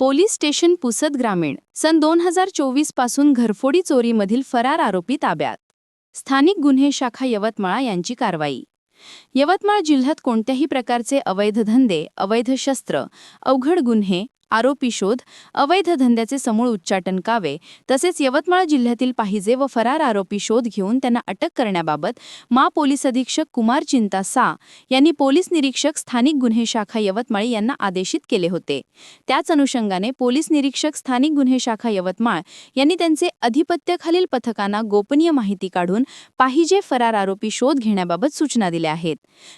Police station Pusad ग्रामीण सन दोन हजार चोवीसपासून घरफोडी चोरीमधील फरार आरोपी ताब्यात. स्थानिक गुन्हे शाखा यवतमाळ यांची कारवाई. यवतमाळ जिल्ह्यात कोणत्याही प्रकारचे अवैध धंदे अवैध शस्त्र अवघड गुन्हे आरोपी शोध अवैध धंद्याचे समूळ उच्चाटन कावे तसेच यवतमाळ जिल्ह्यातील पाहिजे व फरार आरोपी शोध घेऊन त्यांना अटक करण्याबाबत मा पोलीस अधीक्षक कुमार चिंता सा यांनी पोलीस निरीक्षक स्थानिक गुन्हे शाखा यवतमाळ यांना आदेशित केले होते. त्याच अनुषंगाने पोलीस निरीक्षक स्थानिक गुन्हे शाखा यवतमाळ यांनी त्यांचे अधिपत्याखालील पथकांना गोपनीय माहिती काढून पाहिजे फरार आरोपी शोध घेण्याबाबत सूचना दिल्या आहेत.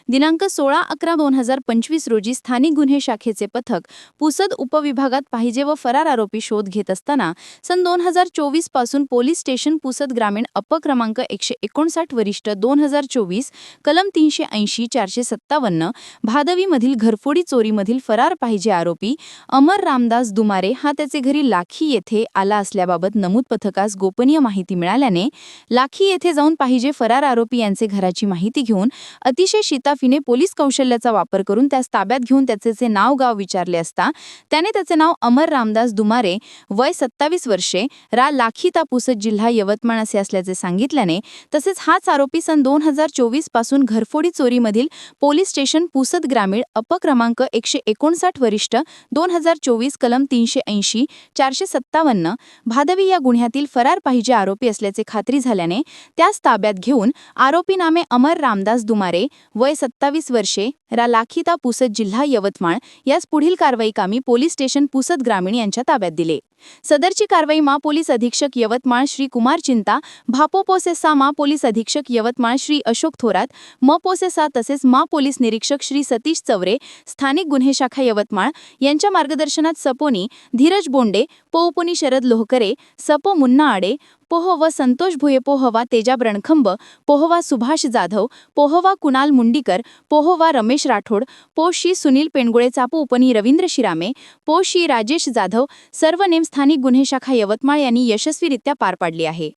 दिनांक सोळा अकरा दोन हजार पंचवीस रोजी स्थानिक गुन्हे शाखेचे पथक पुसद उप विभागात पाहिजे व फरार आरोपी शोध घेत असताना सन दोन हजार चोवीसपासून पोलीस स्टेशन पुसद ग्रामीण अपक्रमांक एकशे एकोणसाठ वरिष्ठ दोन हजार चोवीस कलम तीनशे ऐंशी चारशे सत्तावन्न भादवीमधील घरफोडी चोरीमधील फरार पाहिजे आरोपी अमर रामदास दुमारे हा त्याचे घरी लाखी येथे आला असल्याबाबत नमूद पथकास गोपनीय माहिती मिळाल्याने लाखी येथे जाऊन पाहिजे फरार आरोपी यांचे घराची माहिती घेऊन अतिशय शिताफीने पोलीस कौशल्याचा वापर करून त्यास ताब्यात घेऊन त्याचे जे नाव गाव विचारले असता त्याने त्याचे नाव अमर रामदास दुमारे. वय सत्तावीस वर्षे. रा लाखी तापुसत जिल्हा यवतमाळ असे असल्याचे सांगितल्याने तसेच हाच आरोपी सन दोन हजार चोवीसपासून घरफोडी चोरीमधील पोलीस स्टेशन पुसद ग्रामीण अपक्रमांक एकशे एकोणसाठ वरिष्ठ दोन हजार चोवीस कलम तीनशे ऐंशी चारशे सत्तावन्न भादवी या गुन्ह्यातील फरार पाहिजे आरोपी असल्याचे खात्री झाल्याने त्यास ताब्यात घेऊन आरोपी नामे अमर रामदास दुमारे वय सत्तावीस वर्षे रा लाखीता पुसद जिल्हा यवतमाळ यास पुढील कारवाई कामी पोलीस स्टेशन पुसद ग्रामीण यांच्या ताब्यात दिले. सदरची कारवाई मा पोलीस अधीक्षक यवतमाळ श्री कुमार चिंता भापो पोसेसा मा पोलीस अधीक्षक यवतमाळ श्री अशोक थोरात म पोसेसा तसेच मा पोलीस निरीक्षक श्री सतीश चवरे स्थानिक गुन्हे शाखा यवतमाळ यांच्या मार्गदर्शनात सपोनी धीरज बोंडे पोउपोनी शरद लोहकरे सपो मुन्ना आडे पोहवा संतोष भुये पोहवा तेजा ब्रणखंब पोहवा सुभाष जाधव पोहवा कुणाल मुंडीकर पोहवा रमेश राठोड पोशी सुनील पेंडगुळे चापू उपनी रवींद्र शिरामे पोशी राजेश जाधव सर्व नेम स्थानिक गुन्हे शाखा यवतमाळ यांनी यशस्वीरित्या पार पाडली आहे.